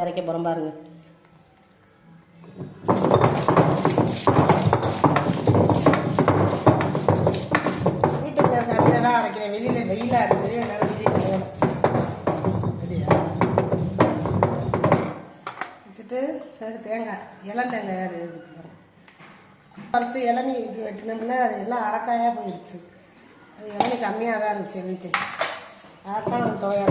இறக்க போகிறோம் பாருங்க. வீட்டுக்குள்ள இருக்க அப்படியே தான் அரைக்கிறேன். வெளியில் வெயிலாக இருக்குது அதனால் வெளியில் போகணும். வச்சுட்டு தேங்காய் இளம் தேங்காய் பறித்து இளநீ வெட்டினோம்னா அது எல்லாம் அரைக்காயாக போயிடுச்சு அது இளநீ கம்மியாக தான் இருந்துச்சு வீட்டுக்கு. அதைத்தான் தோயா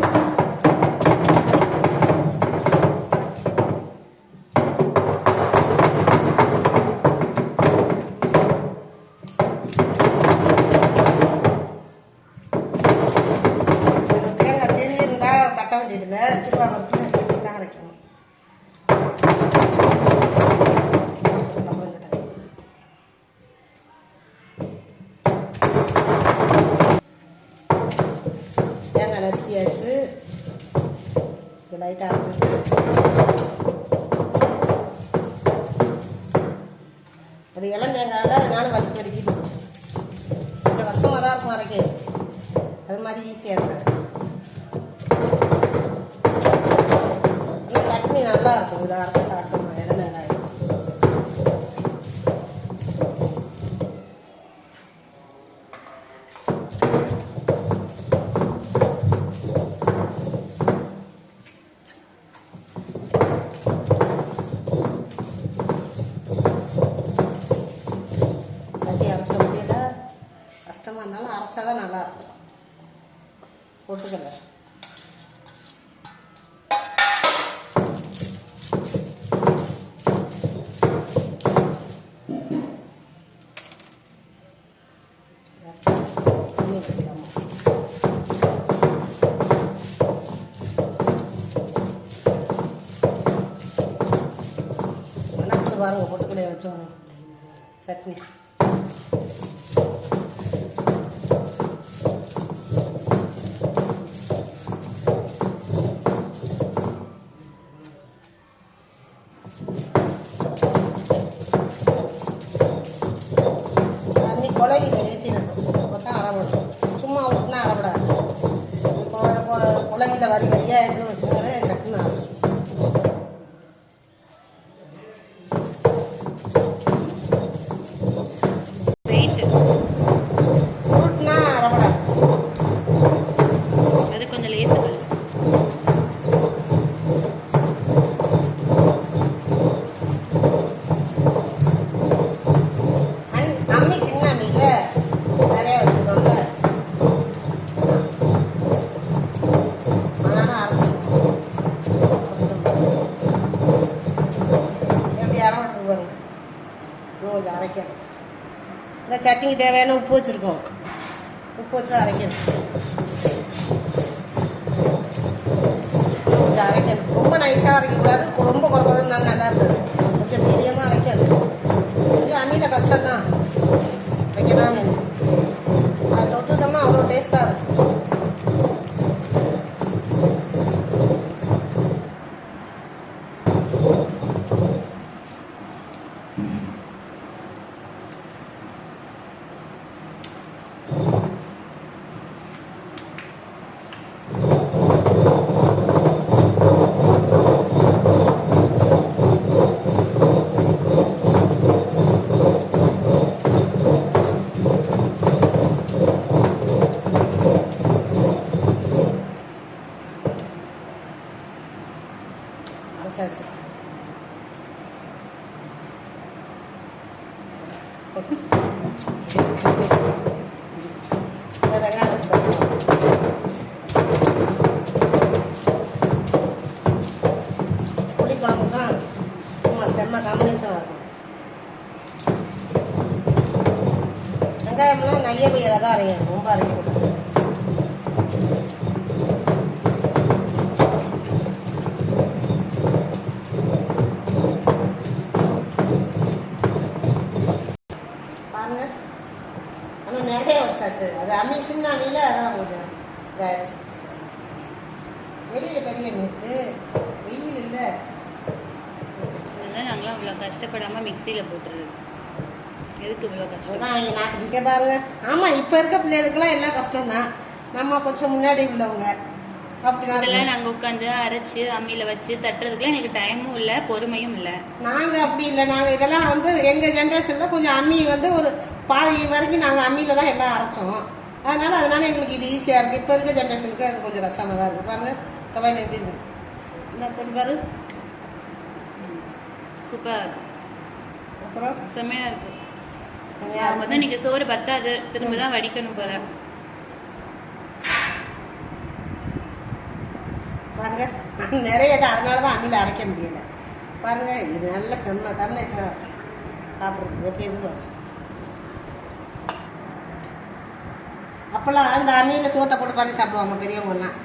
வேண்டியதில்லை திருவாங்கூரத்தில் திரும்பி தான் அரைக்கணும். தேங்காய் நசுக்கியாச்சு லைட்டாக அரைச்சிட்டு. அது இளம் தேங்காயில் அதனால வலிக்கு வலிக்குது கொஞ்சம் கஷ்டமாக தான் இருக்கும் அரைக்க. அது மாதிரி ஈஸியாக இருக்காது சட்னி நல்லா இருக்கும். இதில் அரைச்சி சாப்பிட்டோம்னா இளம் தேங்காய் கஷ்டமாக இருந்தாலும் அரைச்சா தான் நல்லா இருக்கும் போட்டுக்கல மணக்குது பாருங்க பொட்டுக்கலையை வச்சோம் சட்னி. சும்மா ஊட்டினா அரைப்படாது குழவில வரி வரியாக எதுவும் வச்சுக்கோங்களேன் டக்குன்னு அரைச்சிடும் வெயிட் ஊட்டினா அரைப்படாது அது கொஞ்சம் லேசுகள் அன் அம்மி சின்ன அம்மியில் நிறைய வச்சுக்கிறோம்ல அதனால அரைச்சிக்கணும் எப்படி அரைட்டு பாருங்க இன்னும் கொஞ்சம் அரைக்கணும். இந்த சட்னிக்கு தேவையான உப்பு வச்சுருக்கோம். உப்பு வச்சு அரைக்கணும். கொஞ்சம் அரைக்கணும். ரொம்ப நைஸாக அரைக்கக்கூடாது ரொம்ப குறைக்கணும் தான் நல்லா இருக்குது கொஞ்சம் மீடியமாக அரைக்கணும் இல்லை அம்மியில் கஷ்டம்தான் வைக்க தான் வேணும் அதை தொட்டுட்டோம்னா அவ்வளோ டேஸ்ட்டாக இருக்கும் அரைச்சாச்சு வெங்காயம் வச்சுக்கலாம். தான் சும்மா செம்ம காம்பினேஷனாக இருக்கும் வெங்காயம்லாம் நைய பயிராக தான் அரையும் ரொம்ப அரைக்கக்கூடாது பாருங்க ஆனால் நிறைய வச்சாச்சு அம்மியில் அதான் கொஞ்சம் இதாகிடுச்சு வெளியில் பெரிய மீட்டு வெயில் இல்லை. அதனால நாங்களாம் அவ்வளோ கஷ்டப்படாமல் மிக்சியில் போட்டுருது எதுக்கு இவ்வளோ கஷ்டம்? அவங்க நாக்கு நிற்க பாருங்க. ஆமாம் இப்போ இருக்க பிள்ளைகளுக்கெல்லாம் எல்லாம் கஷ்டம்தான். நம்ம கொஞ்சம் முன்னாடி உள்ளவங்க. அப்படிதான் இதெல்லாம் இருக்கும். நாங்க உட்காந்து அரைச்சு அம்மியில வச்சு தட்டுறதுக்குலாம் எங்களுக்கு டைமும் இல்ல பொறுமையும் இல்ல. நாங்க அப்படி இல்லை. நாங்க இதெல்லாம் வந்து எங்க ஜென்ரேஷன்ல கொஞ்சம் அம்மி வந்து ஒரு பாதி வரைக்கும் நாங்க அம்மியில தான் எல்லாம் அரைச்சோம். அதனால அதனால எங்களுக்கு இது ஈஸியா இருக்கு. இப்ப இருக்க ஜென்ரேஷனுக்கு அது கொஞ்சம் கஷ்டமா தான் இருக்கு. பாருங்க கபாயில் எப்படி இருக்கு? இந்த தொட்டு பாரு. சூப்பரா இருக்கு. அப்புறம்? செம்மையா இருக்கு. செம்மையா அவங்க வந்து நீங்க சோறு பத்தாது. திரும்ப தான் வடிக்கணும் போல. பாருங்க நிறைய தான். அதனால தான் அம்மியில் அரைக்க முடியல. பாருங்க இது நல்ல செம்ம காம்பினேஷனாக சாப்பிட்றதுக்கு எப்படி இருக்கு அப்போல்லாம் அந்த அம்மியில் சோத்தை போட்டு பார்த்து சாப்பிடுவாங்க பெரியவங்கலாம்